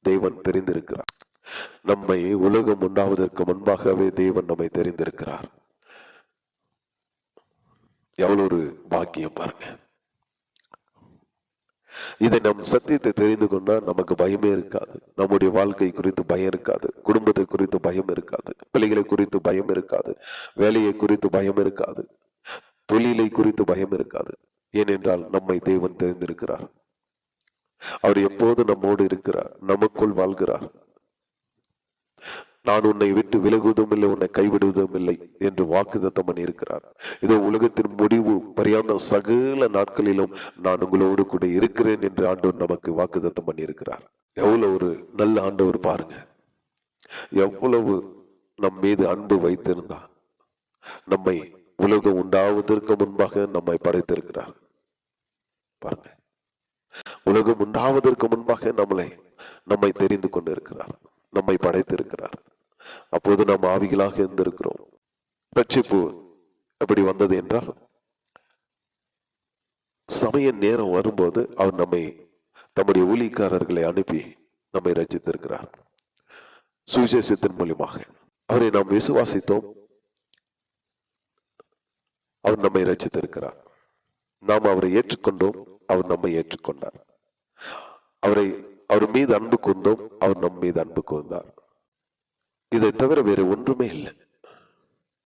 தேவன் தெரிந்திருக்கிறார். நம்மை உலகம் உண்டாவதற்கு முன்பாகவே தேவன் நம்மை தெரிந்திருக்கிறார். எவ்வளவு ஒரு பாக்கியம் பாருங்க. இதை நம் சத்தியத்தை தெரிந்து கொண்டா நமக்கு பயமே இருக்காது. நம்முடைய வாழ்க்கை குறித்து பயம் இருக்காது. குடும்பத்தை குறித்து பயம் இருக்காது. பிள்ளைகளை குறித்து பயம் இருக்காது. வேலையை குறித்து பயம் இருக்காது. தொழிலை குறித்து பயம் இருக்காது. ஏனென்றால் நம்மை தேவன் தெரிந்திருக்கிறார். அவர் எப்போது நம்மோடு இருக்கிறார் நமக்குள் வாழ்கிறார். நான் உன்னை விட்டு விலகுவதும் இல்லை உன்னை கைவிடுவதும் இல்லை என்று வாக்குதத்தம் பண்ணியிருக்கிறார் இதோ உலகத்தின் முடிவு பரியாந்த சகல நாட்களிலும் நான் உங்களோடு கூட இருக்கிறேன் என்று ஆண்டவர் நமக்கு வாக்குதத்தம் பண்ணியிருக்கிறார் எவ்வளவு ஒரு நல்ல ஆண்டவர் பாருங்க. எவ்வளவு நம் மீது அன்பு வைத்திருந்தா நம்மை உலகம் உண்டாவதற்கு முன்பாக நம்மை படைத்திருக்கிறார். பாருங்க. உலகம் உண்டாவதற்கு முன்பாக நம்மளை நம்மை தெரிந்து கொண்டிருக்கிறார் நம்மை படைத்திருக்கிறார். அப்போது நாம் ஆவிகளாக இருந்திருக்கிறோம். ரட்சிப்பு எப்படி வந்தது என்றால் சமய நேரம் வரும்போது அவர் நம்மை தம்முடைய ஊழியக்காரர்களை அனுப்பி நம்மை ரச்சித்திருக்கிறார் சுவிசேஷத்தின் மூலியமாக அவரை நாம் விசுவாசித்தோம். அவர் நம்மை ரச்சித்திருக்கிறார் நாம் அவரை ஏற்றுக்கொண்டோம். அவர் நம்மை ஏற்றுக்கொண்டார். அவரை அவர் மீது அன்பு கொண்டோம் அவர் நம் மீது அன்பு கொண்டார் இதை தவிர வேறு ஒன்றுமே இல்லை.